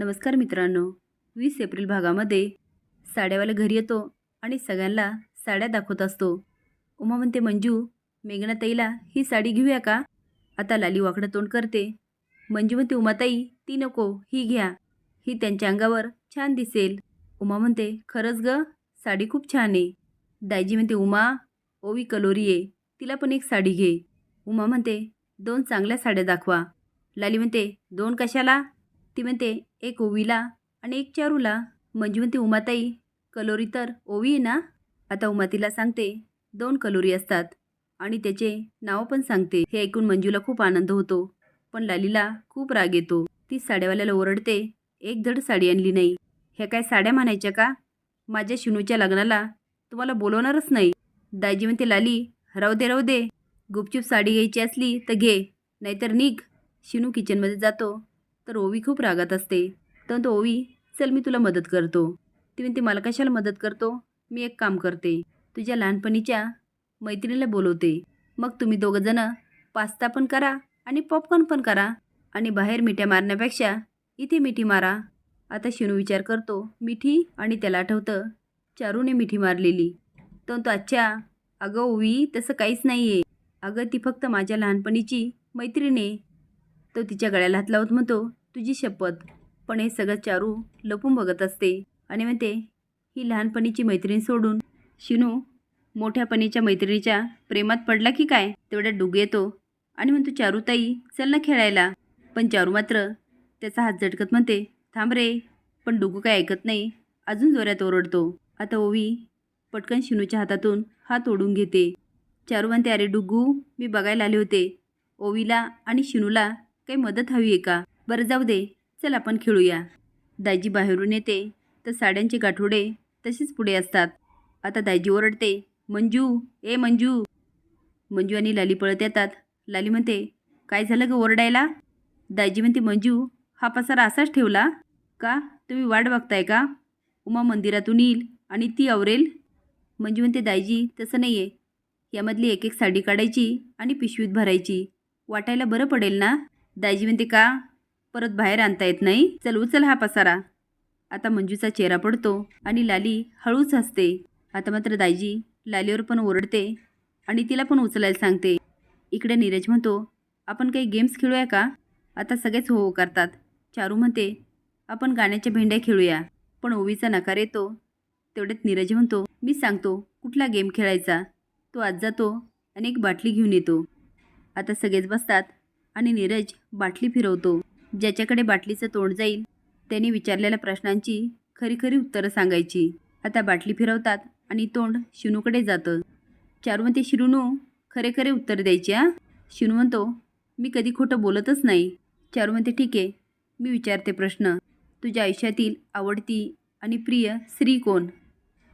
नमस्कार मित्रांनो. वीस एप्रिल भागामध्ये साड्यावाला घरी येतो आणि सगळ्यांना साड्या दाखवत असतो. उमा म्हणते मंजू मेघनाताईला ही साडी घेऊया का? आता लाली वाकडं तोंड करते. मंजू म्हणते उमाताई ती नको ही घ्या. ही त्यांच्या अंगावर छान दिसेल. उमा म्हणते खरंच ग साडी खूप छान आहे. दायजी म्हणते उमा ओवी कलोरी आहे तिला पण एक साडी घे. उमा म्हणते दोन चांगल्या साड्या दाखवा. लाली म्हणते दोन कशाला? ती म्हणते एक ओवीला आणि एक चारूला. मंजू म्हणते उमाताई कलोरी तर ओवी आहे ना? आता उमा तिला सांगते दोन कलोरी असतात आणि त्याचे नाव पण सांगते. हे ऐकून मंजूला खूप आनंद होतो पण लालीला खूप राग येतो. ती साड्यावाल्याला ओरडते एक धड साडी आणली नाही. ह्या काय साड्या म्हणायच्या का? माझ्या शिनूच्या लग्नाला तुम्हाला बोलवणारच नाही. दाजी म्हणते लाली राहू दे राहू दे. गुपचूप साडी घ्यायची असली तर घे नाहीतर निघ. शिनू किचनमध्ये जातो. तर ओवी खूप रागात असते. तर तो ओवी चल मी तुला मदत करतो. ती म्हणते मला कशाला मदत करतो? मी एक काम करते. तुझ्या लहानपणीच्या मैत्रिणीला बोलवते. मग तुम्ही दोघंजणं पास्ता पण करा आणि पॉपकॉर्न पण करा आणि बाहेर मिठ्या मारण्यापेक्षा इथे मिठी मारा. आता शिनू विचार करतो मिठी आणि त्याला आठवतं चारूने मिठी मारलेली. तर तो अच्छा अगं ओवी तसं काहीच नाही आहे अगं ती फक्त माझ्या लहानपणीची मैत्रीण आहे. तो तिच्या गळ्याला हात लावत म्हणतो तुझी शपथ. पण हे सगळं चारू लपून बघत असते. आणि म्हणते ही लहानपणीची मैत्रीण सोडून शिनू मोठ्यापणीच्या मैत्रिणीच्या प्रेमात पडला की काय? तेवढ्या डुग येतो. आणि म्हणतो चारूताई चल ना खेळायला. पण चारू मात्र त्याचा हात झटकत म्हणते थांब रे. पण डुगू काय ऐकत नाही. अजून जोरात ओरडतो. आता ओवी पटकन शिनूच्या हातातून हात ओढून घेते. चारू म्हणते अरे डुगू मी बघायला आले होते. ओवीला आणि शिनूला काही मदत हवी आहे का? बरं जाऊ दे चल आपण खेळूया. दाजी बाहेरून येते तर साड्यांचे गाठोडे तसेच पुढे असतात. आता दाजी ओरडते मंजू ए मंजू. मंजू आणि लाली पळत येतात. लाली म्हणते काय झालं ग ओरडायला? दाजी म्हणते मंजू हा पसारा असाच ठेवला? का? तुम्ही वाट बघताय का? उमा मंदिरातून येईल आणि ती आवरेल. मंजू म्हणते दाजी तसं नाही आहे यामधली एक एक साडी काढायची आणि पिशवीत भरायची. वाटायला बरं पडेल ना? दाजी म्हणते का? परत बाहेर आणता येत नाही. चल उचल हा पसारा. आता मंजूचा चेहरा पडतो आणि लाली हळूच हसते. आता मात्र दाजी लालीवर पण ओरडते आणि तिला पण उचलायला सांगते. इकडे नीरज म्हणतो आपण काही गेम्स खेळूया का? आता सगळेच हो हो करतात. चारू म्हणते आपण गाण्याच्या भेंड्या खेळूया पण ओवीचा नकार येतो. तेवढ्यात नीरज म्हणतो मी सांगतो कुठला गेम खेळायचा? तो आज जातो आणि एक बाटली घेऊन येतो. आता सगळेच बसतात आणि नीरज बाटली फिरवतो. ज्याच्याकडे बाटलीचं तोंड जाईल त्याने विचारलेल्या प्रश्नांची खरी खरी उत्तरं सांगायची. आता बाटली फिरवतात आणि तोंड शिनूकडे जातं. चारू म्हणते शिरूनू खरे खरे उत्तर द्यायची हा? शिनू म्हणतो मी कधी खोटं बोलतच नाही. चारू म्हणते ठीक आहे मी विचारते प्रश्न. तुझ्या आयुष्यातील आवडती आणि प्रिय स्त्री कोण?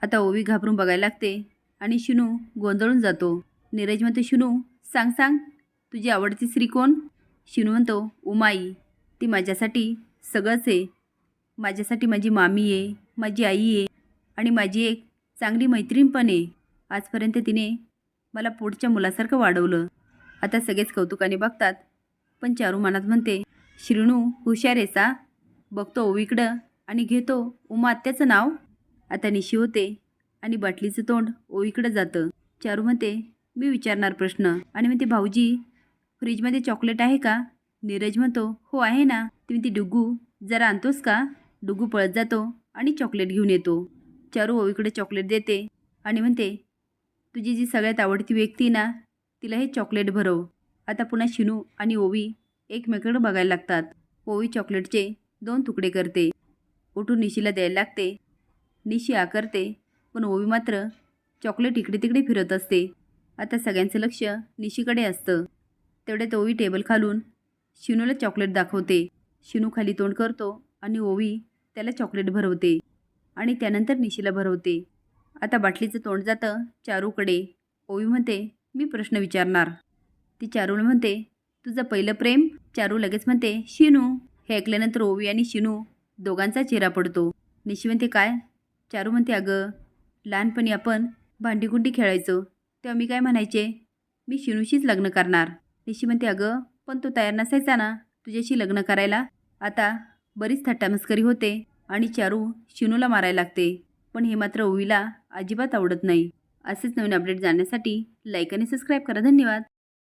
आता ओवी घाबरून बघायला लागते आणि शिनू गोंधळून जातो. नीरज म्हणतो शिनू सांग सांग तुझी आवडती स्त्री कोण? शिनू म्हणतो उमाई. ती माझ्यासाठी सगळंच आहे. माझ्यासाठी माझी मामी आहे माझी आई आहे आणि माझी एक चांगली मैत्रीण पण आहे. आजपर्यंत तिने मला पोटच्या मुलासारखं वाढवलं. आता सगळेच कौतुकाने बघतात. पण चारू मनात म्हणते श्रीणू हुशार आहे सा बघतो ओवीकडं आणि घेतो उमा आत्याचं नाव. आता निशी होते आणि बाटलीचं तोंड ओवीकडं जातं. चारू म्हणते मी विचारणार प्रश्न. आणि म्हणते भाऊजी फ्रीजमध्ये चॉकलेट आहे का? नीरज म्हणतो हो आहे ना. तुम्ही ती डुगू जरा आणतोस का? डुगू पळत जातो आणि चॉकलेट घेऊन येतो. चारू ओवीकडे चॉकलेट देते आणि म्हणते तुझी जी सगळ्यात आवडती व्यक्ती ना तिला हे चॉकलेट भरव. आता पुन्हा शिनू आणि ओवी एकमेकाकडे बघायला लागतात. ओवी चॉकलेटचे दोन तुकडे करते. उठून निशीला द्यायला लागते. निशी आकारते पण ओवी मात्र चॉकलेट इकडे तिकडे फिरत असते. आता सगळ्यांचं लक्ष निशीकडे असतं. तेवढ्यात ओवी टेबल खालून शिनूला चॉकलेट दाखवते. शिनू खाली तोंड करतो आणि ओवी त्याला चॉकलेट भरवते आणि त्यानंतर निशीला भरवते. आता बाटलीचं तोंड जातं चारूकडे. ओवी म्हणते मी प्रश्न विचारणार. ती चारूला म्हणते तुझं पहिलं प्रेम? चारू लगेच म्हणते शिनू. हे ऐकल्यानंतर ओवी आणि शिनू दोघांचा चेहरा पडतो. निशी म्हणते काय? चारू म्हणते अगं लहानपणी आपण भांडीकुंडी खेळायचो. तेव्हा मी काय म्हणायचे? मी शिनूशीच लग्न करणार. निशी म्हणते अगं पण तो तयार नसायचा ना तुझ्याशी लग्न करायला? आता बरीच थट्टामस्करी होते आणि चारू शिनूला मारायला लागते. पण हे मात्र ओवीला अजिबात आवडत नाही. असेच नवीन अपडेट जाणण्यासाठी लाईक आणि सबस्क्राईब करा. धन्यवाद!